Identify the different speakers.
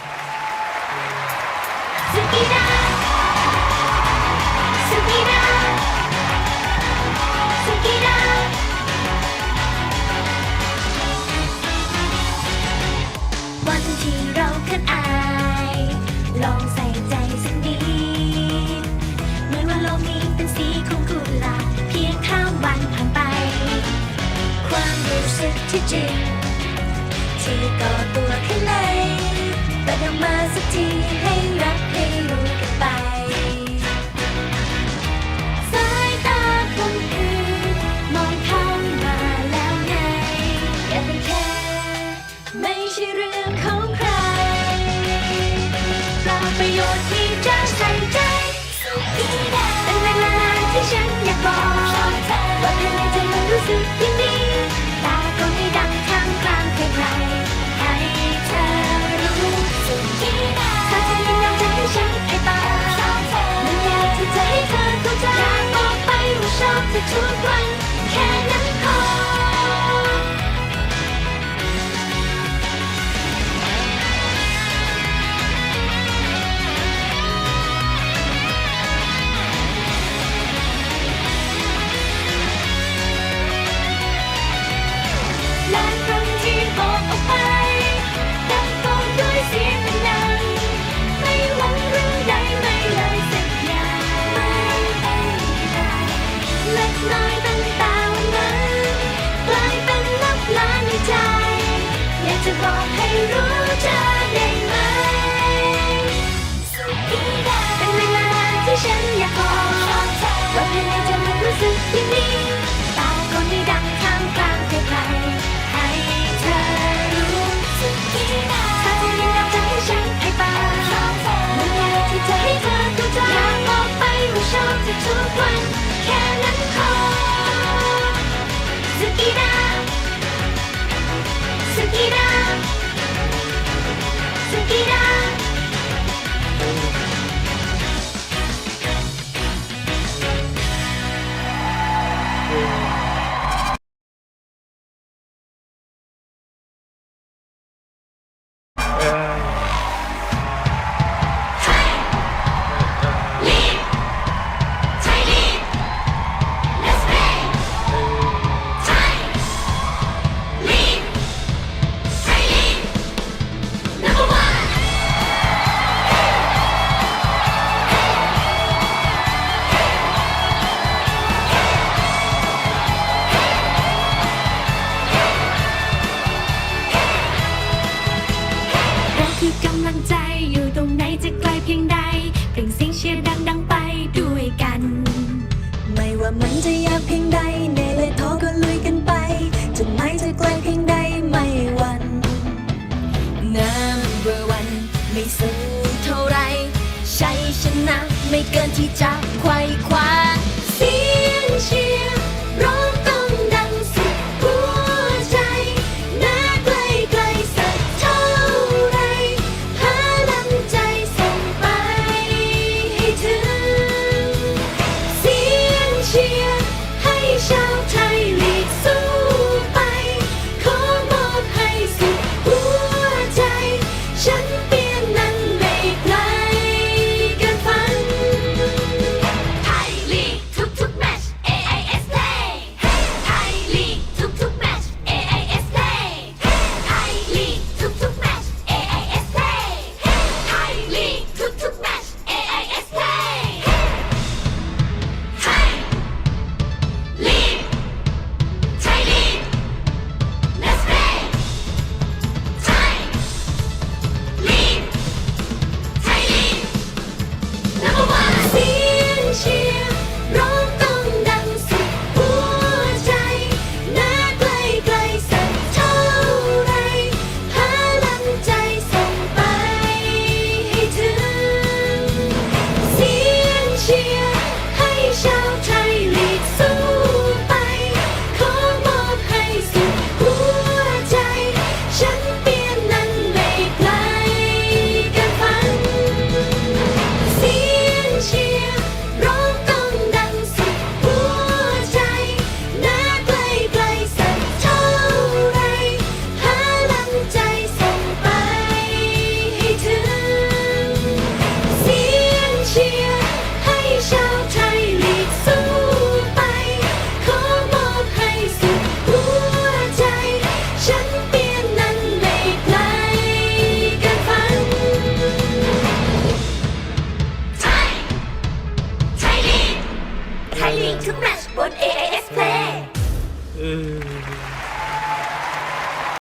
Speaker 1: ออเออ
Speaker 2: 好きだ好きだ好きだวันที่เราเขินอาย ลองใส่ใจสักนิดเหมือนว่าโลกนี้เป็นสีของกุหลาบเพียงข้ามวันผ่านไป ความรู้สึกที่จริง ที่ก่อตัวข้างใน เปิดออกมาสักทีให้รักให้รู้กันไป สายตาคนอื่นมองเข้ามาแล้วไงอย่าเป็นแค่ไม่ใช่เรื่องของใครเปล่าประโยชน์ที่จะใส่ใจเป็นเวลาที่ฉันอยากบอก ไปว่ อยากจะบอกให้รู้เจะได้ไหมสุขีได้เป็นเวลาที่ฉันอยากบอกว่าภายในใจมันรู้สึกอย่างนี้ตาก็ไม่ดังข้างกลางใครๆให้เธอรู้สึกที่ถ้าเธอยังอยากจะให้ฉันให้ไปมันอยากที่จะให้เธอเข้าใจอยากบอกไปว่าชอบเธอทุกวันแค่นั้นพอสุกิดาสุกิดาสุกิดา
Speaker 1: อ
Speaker 2: ยู่ตรงไหนจะไกลเพียงใดเปล่งเสียงเชียร์ดังๆไปด้วยกัน
Speaker 3: ไม่ว่ามันจะยากเพียงใดเหนื่อยท้อก็ลุยกันไป จะไม่จะไกลเพียงใดไม่หวัน Number one ไม่สู้เท่าไร ใชัยชนะไม่เกินที่จะไขว่คว้า เช้าไทยลีกสู้